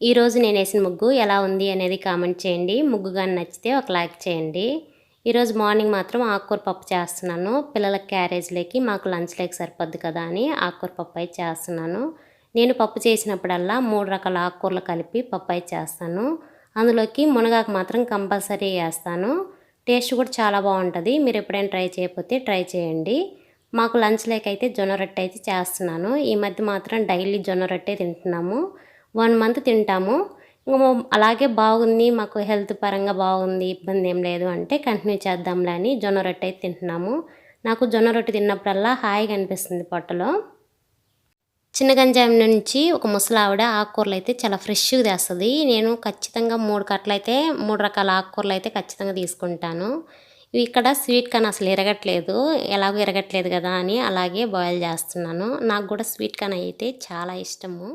ఈరోజు నేను వేసిన ముగ్గు ఎలా ఉంది అనేది కామెంట్ చేయండి. ముగ్గు కానీ నచ్చితే ఒక లైక్ చేయండి. ఈరోజు మార్నింగ్ మాత్రం ఆకుకూర పప్పు చేస్తున్నాను. పిల్లల క్యారేజ్లోకి మాకు లంచ్లోకి సరిపోద్ది కదా అని ఆకుకూర పప్పు అయితే చేస్తున్నాను. నేను పప్పు చేసినప్పుడల్లా మూడు రకాల ఆకుకూరలు కలిపి పప్పు అయితే చేస్తాను. అందులోకి మునగాకు మాత్రం కంపల్సరీ వేస్తాను. టేస్ట్ కూడా చాలా బాగుంటుంది. మీరు ఎప్పుడైనా ట్రై చేయకపోతే ట్రై చేయండి. మాకు లంచ్లోకి అయితే జొన్న రొట్టె అయితే చేస్తున్నాను. ఈ మధ్య మాత్రం డైలీ జొన్న రొట్టె తింటున్నాము. వన్ మంత్ తింటాము. ఇంకా అలాగే బాగుంది మాకు హెల్త్ పరంగా బాగుంది ఇబ్బంది ఏం లేదు అంటే కంటిన్యూ చేద్దాంలే అని జొన్న రొట్టె అయితే తింటున్నాము. నాకు జొన్న రొట్టె తిన్నప్పుడల్లా హాయిగా అనిపిస్తుంది పొట్టలో. చిన్న గంజాం నుంచి ఒక ముసలావిడ ఆకుకూరలు అయితే చాలా ఫ్రెష్గా తెస్తుంది. నేను ఖచ్చితంగా మూడు కట్టలు అయితే మూడు రకాల ఆకుకూరలు అయితే ఖచ్చితంగా తీసుకుంటాను. ఇవి ఇక్కడ స్వీట్ కానీ అసలు ఎరగట్లేదు. ఎలాగో ఎరగట్లేదు కదా అని అలాగే బాయిల్ చేస్తున్నాను. నాకు కూడా స్వీట్ కానీ అయితే చాలా ఇష్టము.